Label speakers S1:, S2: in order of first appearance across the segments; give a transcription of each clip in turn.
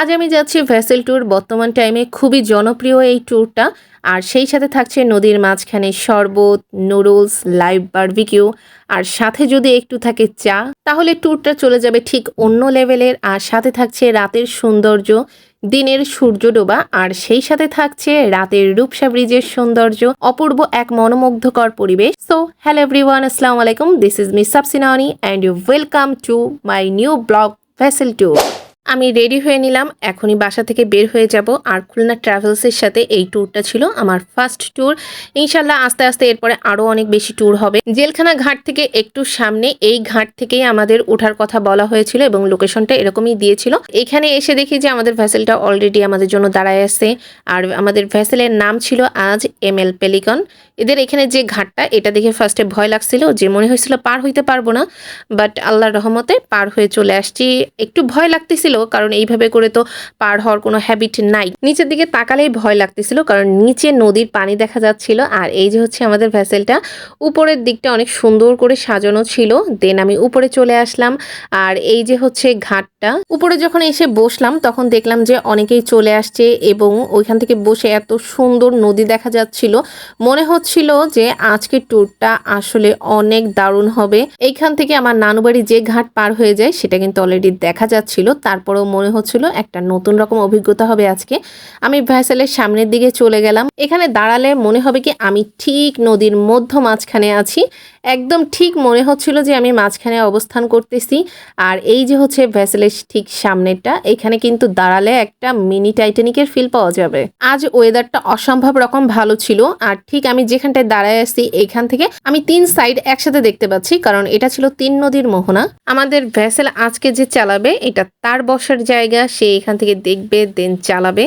S1: আজ আমি যাচ্ছি ভেসেল ট্যুর। বর্তমান টাইমে খুবই জনপ্রিয় এই ট্যুরটা। আর সেই সাথে থাকছে নদীর মাঝখানে শরবত, নুডলস, লাইভ বার্বিকিউ। আর সাথে যদি একটু থাকে চা, তাহলে ট্যুরটা চলে যাবে ঠিক অন্য লেভেলের। আর সাথে থাকছে রাতের সৌন্দর্য, দিনের সূর্য ডোবা। আর সেই সাথে থাকছে রাতের রূপসা ব্রিজের সৌন্দর্য, অপূর্ব এক মনোমুগ্ধকর পরিবেশ। সো হ্যালো এভরিওয়ান আসসালামু আলাইকুম। This is miss সাবসিনানি and you welcome to my new blog vessel tour আমি রেডি হয়ে নিলাম। এখনই বাসা থেকে বের হয়ে যাব। আর খুলনা ট্রাভেলসের সাথে এই ট্যুরটা ছিল আমার ফার্স্ট ট্যুর ইনশাল্লাহ আস্তে আস্তে এরপরে আরও অনেক বেশি ট্যুর হবে। জেলখানা ঘাট থেকে একটু সামনে এই ঘাট থেকেই আমাদের ওঠার কথা বলা হয়েছিল এবং লোকেশনটা এরকমই দিয়েছিল। এখানে এসে দেখি যে আমাদের ভ্যাসেলটা অলরেডি আমাদের জন্য দাঁড়ায় আছে। আর আমাদের ভ্যাসেলের নাম ছিল আজ এম এল পেলিকন এদের এখানে যে ঘাটটা, এটা দেখে ফার্স্টে ভয় লাগছিল যে মনে হয়েছিল পার হইতে পারব না। বাট আল্লাহর রহমতে পার হয়ে চলে আসছি। একটু ভয় লাগতেছিল কারণ এইভাবে করে তো পার হওয়ার কোনো হ্যাবিট নাই। নিচের দিকে তাকালেই ভয় লাগতেছিল, কারণ নিচে নদীর পানি দেখা যাচ্ছিল, আর এই যে হচ্ছে আমাদের ভ্যাসেলটা উপরের দিকটা অনেক সুন্দর করে সাজানো ছিল। দেন আমি উপরে চলে আসলাম, আর এই যে হচ্ছে ঘাটটা, উপরে যখন এসে বসলাম, তখন দেখলাম যে অনেকেই চলে আসছে এবং ওইখান থেকে বসে এত সুন্দর নদী দেখা যাচ্ছিল। মনে হচ্ছিল যে আজকের ট্যুরটা আসলে অনেক দারুণ হবে। এইখান থেকে আমার নানু বাড়ি যে ঘাট পার হয়ে যায়, সেটা কিন্তু অলরেডি দেখা যাচ্ছিল। তারপরেও মনে হচ্ছিল একটা নতুন রকম অভিজ্ঞতা হবে আজকে। আমি ভ্যাসেলের সামনের দিকে চলে গেলাম। এখানে দাঁড়ালে মনে হবে কি আমি ঠিক নদীর মধ্য মাঝখানে আছি। একদম ঠিক মনে হচ্ছিল যে আমি মাঝখানে অবস্থান করতেছি। আর এই যে হচ্ছে ভ্যাসেলের ঠিক সামনেরটা, এখানে কিন্তু দাঁড়ালে একটা মিনি টাইটানিকের ফিল পাওয়া যাবে। আজ ওয়েদারটা অসম্ভব রকম ভালো ছিল, আর ঠিক আমি যেখানটায় দাঁড়ায় আছি এইখান থেকে আমি তিন সাইড একসাথে দেখতে পাচ্ছি, কারণ এটা ছিল তিন নদীর মোহনা। আমাদের ভ্যাসেল আজকে যে চালাবে, এটা তার বসার জায়গা, সে এখান থেকে দেখবে দেন চালাবে।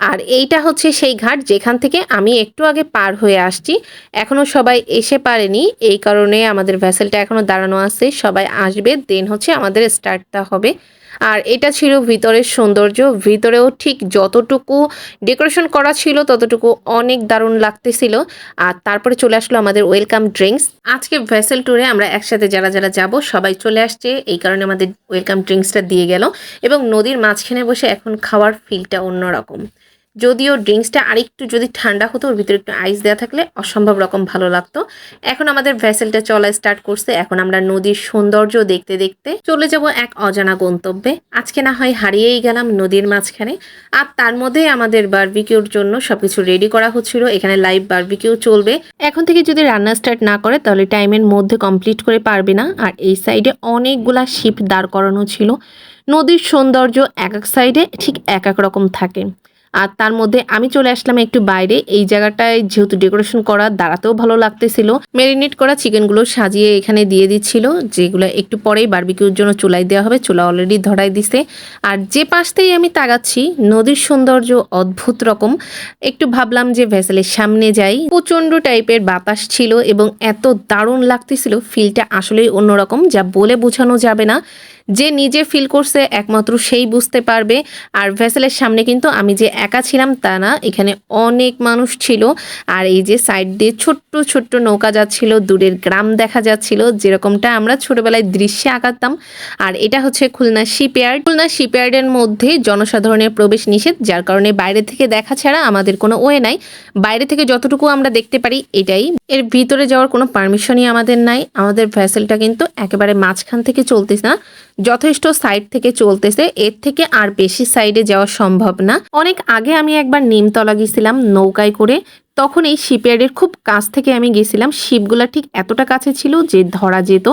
S1: আর এইটা হচ্ছে সেই ঘাট যেখান থেকে আমি একটু আগে পার হয়ে আসছি। এখনও সবাই এসে পারেনি, এই কারণে আমাদের ভ্যাসেলটা এখনও দাঁড়ানো আছে। সবাই আসবে দেন হচ্ছে আমাদের স্টার্টটা হবে। আর এটা ছিল ভিতরের সৌন্দর্য, ভিতরেও ঠিক যতটুকু ডেকোরেশন করা ছিল, ততটুকু অনেক দারুণ লাগতেছিল। আর তারপরে চলে আসলো আমাদের ওয়েলকাম ড্রিঙ্কস আজকে ভেসেল ট্যুরে আমরা একসাথে যারা যারা যাব, সবাই চলে আসছে। এই কারণে আমাদের ওয়েলকাম ড্রিঙ্কসটা দিয়ে গেল। এবং নদীর মাঝখানে বসে এখন খাওয়ার ফিলটা অন্যরকম। যদিও ড্রিঙ্কসটা আরেকটু যদি ঠান্ডা হতো, ওর ভিতরে একটু আইস দেওয়া থাকলে অসম্ভব রকম ভালো লাগতো। এখন আমাদের ভেসেলটা চলা স্টার্ট করছে। এখন আমরা নদীর সৌন্দর্য দেখতে দেখতে চলে যাব এক অজানা গন্তব্যে। আজকে না হয় হারিয়েই গেলাম নদীর মাঝখানে। আর তার মধ্যে আমাদের বারবিকিউর জন্য সবকিছু রেডি করা হচ্ছিল। এখানে লাইভ বারবিকিউ চলবে। এখন থেকে যদি রান্না স্টার্ট না করে, তাহলে টাইমের মধ্যে কমপ্লিট করে পারবে না। আর এই সাইডে অনেকগুলা শিপ দাঁড় করানো ছিল। নদীর সৌন্দর্য এক এক সাইডে ঠিক এক এক রকম থাকে। আর তার মধ্যে আমি চলে আসলাম একটু বাইরে। এই জায়গাটায় যেহেতু ডেকোরেশন করা দাঁড়াতেও ভালো লাগতেছিল। মেরিনেট করা চিকেনগুলো সাজিয়ে এখানে দিয়ে দিচ্ছিল, যেগুলো একটু পরেই বারবিকিউর জন্য চুলাই দেওয়া হবে। চুলা অলরেডি ধরাই দিছে। আর যে পাশতেই আমি তাকাচ্ছি, নদীর সৌন্দর্য অদ্ভুত রকম। একটু ভাবলাম যে ভেসেলের সামনে যাই। প্রচণ্ড টাইপের বাতাস ছিল এবং এত দারুণ লাগতেছিল ফিলটা আসলেই অন্যরকম, যা বলে বোঝানো যাবে না। যে নিজে ফিল করছে একমাত্র সেই বুঝতে পারবে। আর ভেসেলের সামনে কিন্তু আমি যে একা ছিলাম তা না, এখানে অনেক মানুষ ছিল। আর এই যে সাইড দিয়ে ছোট্ট ছোট্ট নৌকা যাচ্ছিল, দূরের গ্রাম দেখা যাচ্ছিল, যেরকমটা আমরা ছোটবেলায় দৃশ্যে আঁকাতাম। আর এটা হচ্ছে খুলনা শিপইয়ার্ড খুলনা শিপইয়ার্ডের মধ্যে জনসাধারণের প্রবেশ নিষেধ, যার কারণে বাইরে থেকে দেখা ছাড়া আমাদের কোনো ওয়ে নাই। বাইরে থেকে যতটুকু আমরা দেখতে পারি এটাই। এর ভিতরে যাওয়ার কোনো পারমিশনই আমাদের নাই। আমাদের ভ্যাসেলটা কিন্তু একেবারে মাঝখান থেকে চলতেছে না। যথেষ্ট সাইড থেকে চলতেছে, এর থেকে আর বেশি সাইডে যাওয়া সম্ভব না। অনেক আগে আমি একবার নিমতলা গেছিলাম নৌকায় করে তখন এই শিপইয়ার্ডের খুব কাছ থেকে আমি গেছিলাম। শিপগুলা ঠিক এতটা কাছে ছিল যে ধরা যেত।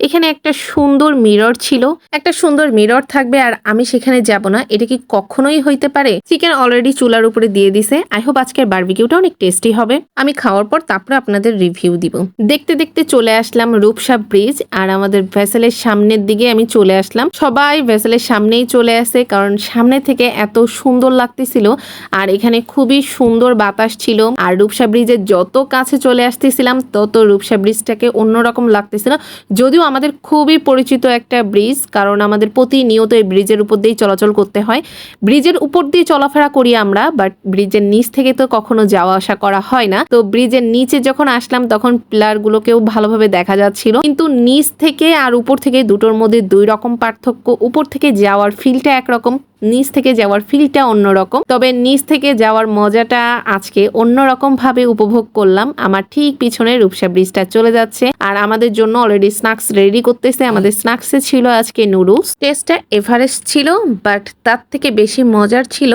S1: এখানে একটা সুন্দর মিরর ছিল। একটা সুন্দর মিরর থাকবে আর আমি সেখানে যাব না। এটা কি কখনোই হইতে পারে? চিকেন অলরেডি চুলার উপরে দিয়ে দিছে। আই হোপ আজকের বারবিকিউটা অনেক টেস্টি হবে। আমি খাওয়ার পর তারপরে আপনাদের রিভিউ দিব। দেখতে দেখতে চলে আসলাম রূপসা ব্রিজ আর আমাদের ভেসেলের সামনের দিকে আমি চলে আসলাম। সবাই ভেসেলের সামনেই চলে আসে কারণ সামনে থেকে এত সুন্দর লাগতেছিল আর এখানে খুবই সুন্দর বাতাস ছিল। আর রূপসা ব্রিজের যত কাছে চলে আসতেছিলাম, তত রূপসা ব্রিজটাকে অন্যরকম লাগতেছিল। যদিও আমাদের খুবই পরিচিত একটা ব্রিজ, কারণ আমাদের প্রতিনিয়ত এই ব্রিজের উপর দিয়েই চলাচল করতে হয়। ব্রিজের উপর দিয়ে চলাফেরা করি আমরা বাট ব্রিজের নিচ থেকে তো কখনো যাওয়া আসা করা হয় না। তো ব্রিজের নিচে যখন আসলাম, তখন পিলার গুলোকেও ভালোভাবে দেখা যাচ্ছিল। কিন্তু নিচ থেকে আর উপর থেকে দুটোর মধ্যে দুই রকম পার্থক্য, উপর থেকে যাওয়ার ফিলটা একরকম। নিচ থেকে যাওয়ার ফিলটা অন্যরকম। তবে নিচ থেকে যাওয়ার মজাটা আজকে অন্যরকম ভাবে উপভোগ করলাম। আমার ঠিক পিছনে রূপসা ব্রিজটা চলে যাচ্ছে আর আমাদের জন্য অলরেডি স্ন্যাক্স রেডি করতেছে। আমাদের স্ন্যাক্সে ছিল আজকে নুডলস টেস্টটা এভারেস্ট ছিল বাট তার থেকে বেশি মজার ছিল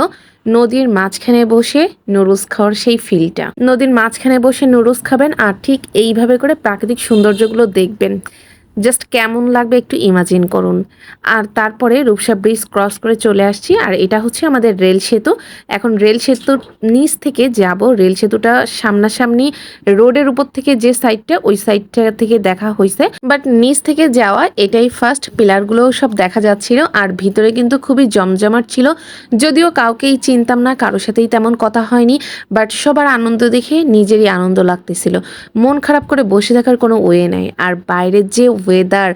S1: নদীর মাঝখানে বসে নুডলস খাওয়ার সেই ফিলটা। নদীর মাঝখানে বসে নুডলস খাবেন আর ঠিক এইভাবে করে প্রাকৃতিক সৌন্দর্যগুলো দেখবেন। জাস্ট কেমন লাগবে একটু ইমাজিন করুন। আর তারপরে রূপসা ব্রিজ ক্রস করে চলে আসছি, আর এটা হচ্ছে আমাদের রেল সেতু। এখন রেল সেতুর নিচ থেকে যাব, রেল সেতুটা সামনাসামনি রোডের উপর থেকে যে সাইডটা ওই সাইডটা থেকে দেখা হয়েছে বাট নিচ থেকে যাওয়া, এটাই ফার্স্ট পিলারগুলোও সব দেখা যাচ্ছিল, আর ভিতরে কিন্তু খুবই জমজমাট ছিল। যদিও কাউকেই চিনতাম না, কারোর সাথেই তেমন কথা হয়নি বাট সবার আনন্দ দেখে নিজেরই আনন্দ লাগতেছিল। মন খারাপ করে বসে থাকার কোনো ওয়ে নাই, আর বাইরের যে ওয়েদার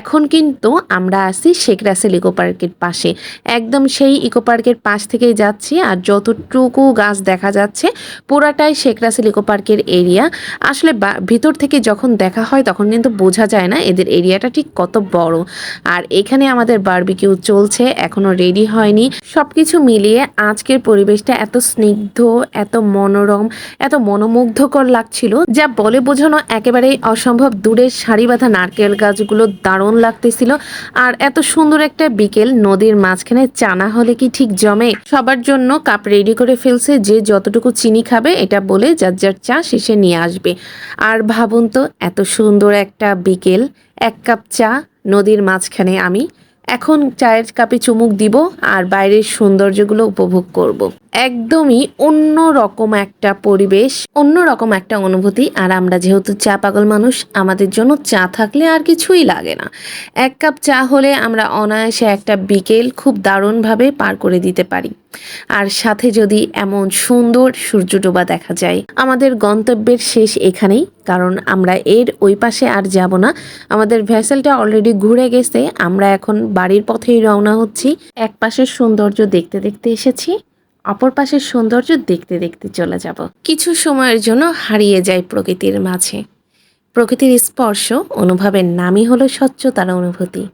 S1: এখন কিন্তু আমরা আছি শেখ রাসেল ইকো পার্কের পাশে। একদম সেই ইকো পার্কের পাশ থেকেই যাচ্ছি আর যতটুকু গাছ দেখা যাচ্ছে পুরাটাই শেখ রাসেল ইকো পার্কের এরিয়া আসলে ভিতর থেকে যখন দেখা হয় তখন কিন্তু বোঝা যায় না এদের এরিয়াটা ঠিক কত বড়। আর এখানে আমাদের বারবিকিউ চলছে, এখনও রেডি হয়নি। সব কিছু মিলিয়ে আজকের পরিবেশটা এত স্নিগ্ধ, এত মনোরম, এত মনোমুগ্ধকর লাগছিল, যা বলে বোঝানো একেবারেই অসম্ভব। দূরের সারি বাঁধা নারকেল গাছগুলো দারুণ লাগতেছিল। আর এত সুন্দর একটা বিকেল নদীর মাঝখানে চানা হলে কি ঠিক জমে? সবার জন্য কাপ রেডি করে ফেলছে যে যতটুকু চিনি খাবে এটা বলে যার যার চা শেষে নিয়ে আসবে। আর ভাবুন তো, এত সুন্দর একটা বিকেল। এক কাপ চা, নদীর মাঝখানে আমি। এখন চায়ের কাপে চুমুক দিব আর বাইরের সৌন্দর্যগুলো উপভোগ করব। একদমই অন্য রকম একটা পরিবেশ অন্য রকম একটা অনুভূতি। আর আমরা যেহেতু চা পাগল মানুষ, আমাদের জন্য চা থাকলে আর কিছুই লাগে না। এক কাপ চা হলে আমরা অনায়াসে একটা বিকেল খুব দারুণভাবে পার করে দিতে পারি। আর সাথে যদি এমন সুন্দর সূর্য ডোবা দেখা যায়, আমাদের গন্তব্যের শেষ এখানেই। কারণ আমরা এর ওই পাশে আর যাব না। আমাদের ভেসেলটা অলরেডি ঘুরে গেছে। আমরা এখন বাড়ির পথেই রওনা হচ্ছি। এক পাশের সৌন্দর্য দেখতে দেখতে এসেছি। অপর পাশের সৌন্দর্য দেখতে দেখতে চলে যাব। কিছু সময়ের জন্য হারিয়ে যায় প্রকৃতির মাঝে। প্রকৃতির স্পর্শ অনুভবের নামই হলো স্বচ্ছতার অনুভূতি।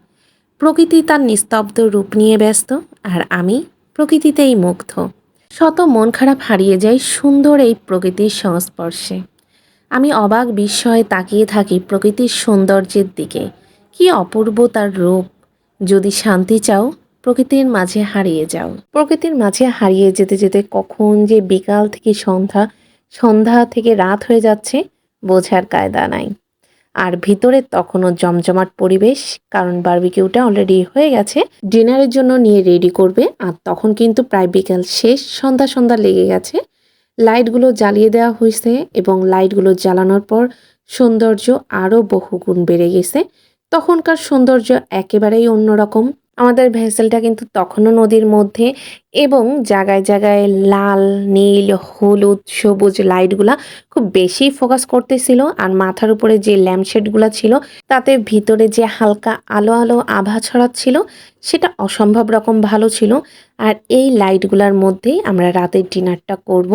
S1: প্রকৃতি তার নিস্তব্ধ রূপ নিয়ে ব্যস্ত, আর আমি প্রকৃতিতেই মুগ্ধ। শত মন খারাপ হারিয়ে যায় সুন্দর এই প্রকৃতির সংস্পর্শে। আমি অবাক বিস্ময়ে তাকিয়ে থাকি প্রকৃতির সৌন্দর্যের দিকে। কি অপূর্ব তার রূপ। যদি শান্তি চাও প্রকৃতির মাঝে হারিয়ে যাও। প্রকৃতির মাঝে হারিয়ে যেতে যেতে কখন যে বিকাল থেকে সন্ধ্যা সন্ধ্যা থেকে রাত হয়ে যাচ্ছে, বোঝার কায়দা নাই। আর ভিতরে তখনও জমজমাট পরিবেশ, কারণ বারবিকিউটা অলরেডি হয়ে গেছে। ডিনারের জন্য নিয়ে রেডি করবে, আর তখন কিন্তু প্রায় বিকাল শেষ, সন্ধ্যা সন্ধ্যা লেগে গেছে। লাইটগুলো জ্বালিয়ে দেওয়া হয়েছে এবং লাইটগুলো জ্বালানোর পর সৌন্দর্য আরও বহুগুণ বেড়ে গেছে। তখনকার সৌন্দর্য একেবারেই অন্যরকম। আমাদের ভেসেলটা কিন্তু তখনও নদীর মধ্যে এবং জায়গায় জায়গায় লাল, নীল, হলুদ, সবুজ লাইটগুলা খুব বেশি ফোকাস করতেছিল আর মাথার উপরে যে ল্যাম্পশেডগুলো ছিল তাতে ভিতরে যে হালকা আলো আলো, আভা ছড়াচ্ছিল সেটা অসম্ভব রকম ভালো ছিল আর এই লাইটগুলার মধ্যেই আমরা রাতের ডিনারটা করব।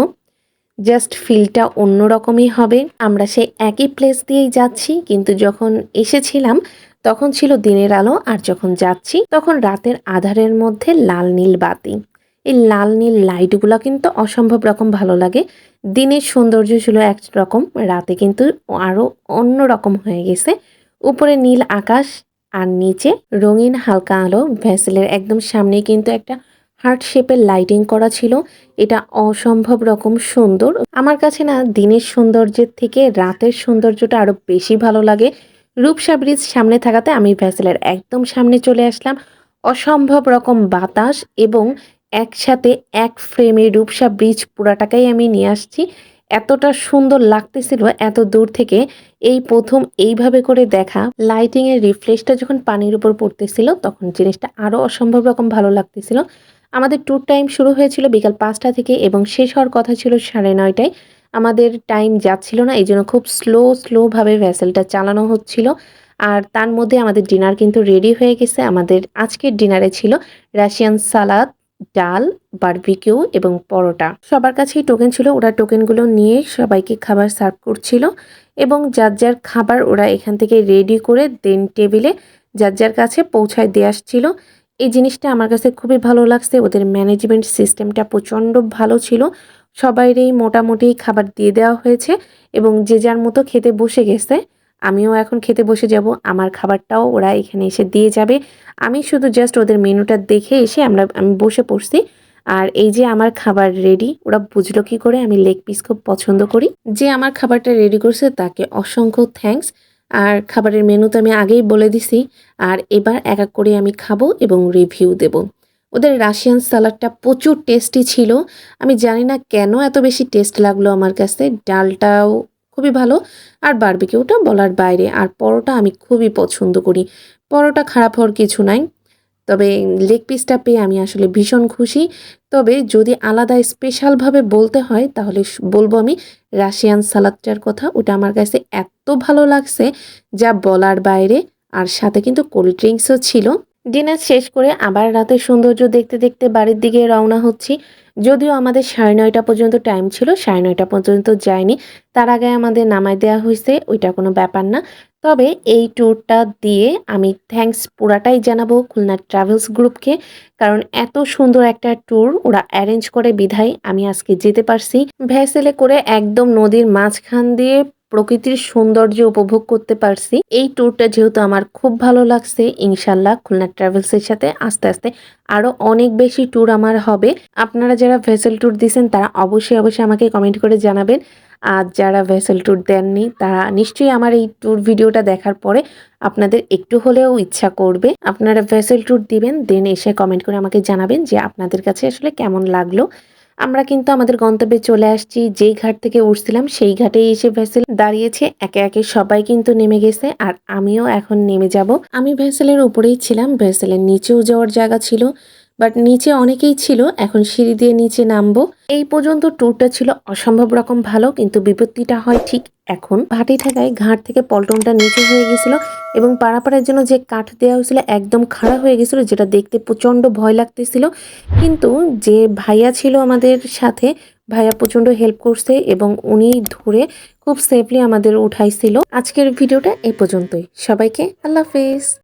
S1: জাস্ট ফিলটা অন্যরকমই হবে। আমরা সেই একই প্লেস দিয়েই যাচ্ছি, কিন্তু যখন এসেছিলাম তখন ছিল দিনের আলো আর যখন যাচ্ছি তখন রাতের আধারের মধ্যে লাল নীল বাতি। এই লাল নীল লাইটগুলো কিন্তু অসম্ভব রকম ভালো লাগে। দিনের সৌন্দর্য ছিল একরকম রাতে কিন্তু আরও অন্য রকম হয়ে গেছে। উপরে নীল আকাশ আর নিচে রঙিন হালকা আলো। ভ্যাসেলের একদম সামনে কিন্তু একটা হার্ট শেপের লাইটিং করা ছিল। এটা অসম্ভব রকম সুন্দর। আমার কাছে না দিনের সৌন্দর্যের থেকে রাতের সৌন্দর্যটা আরও বেশি ভালো লাগে। রূপসা ব্রিজ সামনে থাকাতে আমি ভ্যাসেলের একদম সামনে চলে আসলাম। অসম্ভব রকম বাতাস এবং একসাথে এক ফ্রেমে রূপসা ব্রিজ পুরাটাকেই আমি নিয়ে আসছি। এতটা সুন্দর লাগতেছিল এত দূর থেকে। এই প্রথম এইভাবে করে দেখা। লাইটিং এর রিফ্লেশটা যখন পানির উপর পড়তেছিল, তখন জিনিসটা আরও অসম্ভব রকম ভালো লাগতেছিল। আমাদের ট্যুর টাইম শুরু হয়েছিল বিকাল পাঁচটা থেকে এবং শেষ হওয়ার কথা ছিল সাড়ে নয়টায়। আমাদের টাইম যাচ্ছিল না, এই জন্য খুব স্লো স্লোভাবে ভ্যাসেলটা চালানো হচ্ছিল। আর তার মধ্যে আমাদের ডিনার কিন্তু রেডি হয়ে গেছে। আমাদের আজকের ডিনারে ছিল রাশিয়ান সালাদ ডাল বারবিকিউ এবং পরোটা। সবার কাছেই টোকেন ছিল, ওরা টোকেনগুলো নিয়ে সবাইকে খাবার সার্ভ করছিল এবং যার যার খাবার ওরা এখান থেকে রেডি করে দেন টেবিলে যার যার কাছে পৌঁছায় দিয়ে আসছিল। এই জিনিসটা আমার কাছে খুবই ভালো লাগছে, ওদের ম্যানেজমেন্ট সিস্টেমটা প্রচণ্ড ভালো ছিল। সবাইরই মোটামুটি খাবার দিয়ে দেওয়া হয়েছে এবং যে যার মতো খেতে বসে গেছে, আমিও এখন খেতে বসে যাব। আমার খাবারটাও ওরা এখানে এসে দিয়ে যাবে। আমি শুধু জাস্ট ওদের মেনুটা দেখে এসে আমরা, আমি বসে পড়ছি। আর এই যে আমার খাবার রেডি ওরা বুঝলো কি করে? আমি লেগ পিস খুব পছন্দ করি। যে আমার খাবারটা রেডি করছে তাকে অসংখ্য থ্যাঙ্কস আর খাবারের মেনু তো আমি আগেই বলে দিছি। আর এবার এক এক করে আমি খাব এবং রিভিউ দেব। ওদের রাশিয়ান সালাডটা প্রচুর টেস্টি ছিল। আমি জানি না কেন এত বেশি টেস্ট লাগল আমার কাছে। ডালটাও খুবই ভালো, আর বারবিকিউটা বলার বাইরে। আর পরোটা আমি খুবই পছন্দ করি। পরোটা খারাপ হওয়ার কিছু নাই। তবে লেগ পিসটা পেয়ে আমি আসলে ভীষণ খুশি। তবে যদি আলাদা স্পেশালভাবে বলতে হয়, তাহলে বলব আমি রাশিয়ান সালাদটার কথা। ওটা আমার কাছে এত ভালো লাগছে, যা বলার বাইরে। আর সাথে কিন্তু কোল্ড ড্রিঙ্কসও ছিল। ডিনার শেষ করে আবার রাতের সৌন্দর্য দেখতে দেখতে বাড়ির দিকে রওনা হচ্ছি। যদিও আমাদের সাড়ে নয়টা পর্যন্ত টাইম ছিল, সাড়ে নয়টা পর্যন্ত যায়নি। তার আগে আমাদের নামায় দেওয়া হয়েছে, ওইটা কোনো ব্যাপার না। তবে এই ট্যুরটা দিয়ে আমি থ্যাঙ্কস পুরাটাই জানাব খুলনা ট্রাভেলস গ্রুপকে কারণ এত সুন্দর একটা ট্যুর ওরা অ্যারেঞ্জ করে বিধায় আমি আজকে যেতে পারছি। ভ্যাসেলে করে একদম নদীর মাঝখান দিয়ে প্রকৃতির সৌন্দর্য উপভোগ করতে পারছি। এই ট্যুরটা যেহেতু আমার খুব ভালো লাগছে ইনশাল্লাহ খুলনা ট্রাভেলসের সাথে আস্তে আস্তে আরও অনেক বেশি ট্যুর আমার হবে। আপনারা যারা ভেসেল ট্যুর দিয়েছেন, তারা অবশ্যই অবশ্যই আমাকে কমেন্ট করে জানাবেন। আর যারা ভেসেল ট্যুর দেননি, তারা নিশ্চয়ই আমার এই ট্যুর ভিডিওটা দেখার পরে আপনাদের একটু হলেও ইচ্ছা করবে। আপনারা ভেসেল ট্যুর দিবেন দেন এসে কমেন্ট করে আমাকে জানাবেন যে আপনাদের কাছে আসলে কেমন লাগল। আমরা কিন্তু আমাদের গন্তব্যে চলে আসছি, যেই ঘাট থেকে উঠছিলাম সেই ঘাটেই এসে ভেসেল দাঁড়িয়েছে। একে একে সবাই কিন্তু নেমে গেছে আর আমিও এখন নেমে যাব। আমি ভেসেলের উপরেই ছিলাম, ভেসেলের নিচেও যাওয়ার জায়গা ছিল, বাট নিচে অনেকেই ছিল, এখন সিঁড়ি দিয়ে নিচে নামবো। এই পর্যন্ত ট্যুরটা ছিল অসম্ভব রকম ভালো, কিন্তু বিপত্তিটা হয় ঠিক এখন ভাটি থাকায় ঘাট থেকে পল্টনটা নিচে হয়ে গেছিল এবং পাড়াপাড়ার জন্য যে কাঠ দেওয়া হয়েছিল একদম খাড়া হয়ে গেছিল, যেটা দেখতে প্রচণ্ড ভয় লাগতেছিল। কিন্তু যে ভাইয়া ছিল আমাদের সাথে, ভাইয়া প্রচণ্ড হেল্প করছে এবং উনি ধরে খুব সেফলি আমাদের উঠাইছিল। আজকের ভিডিওটা এই পর্যন্তই। সবাইকে আল্লাহ হাফেজ।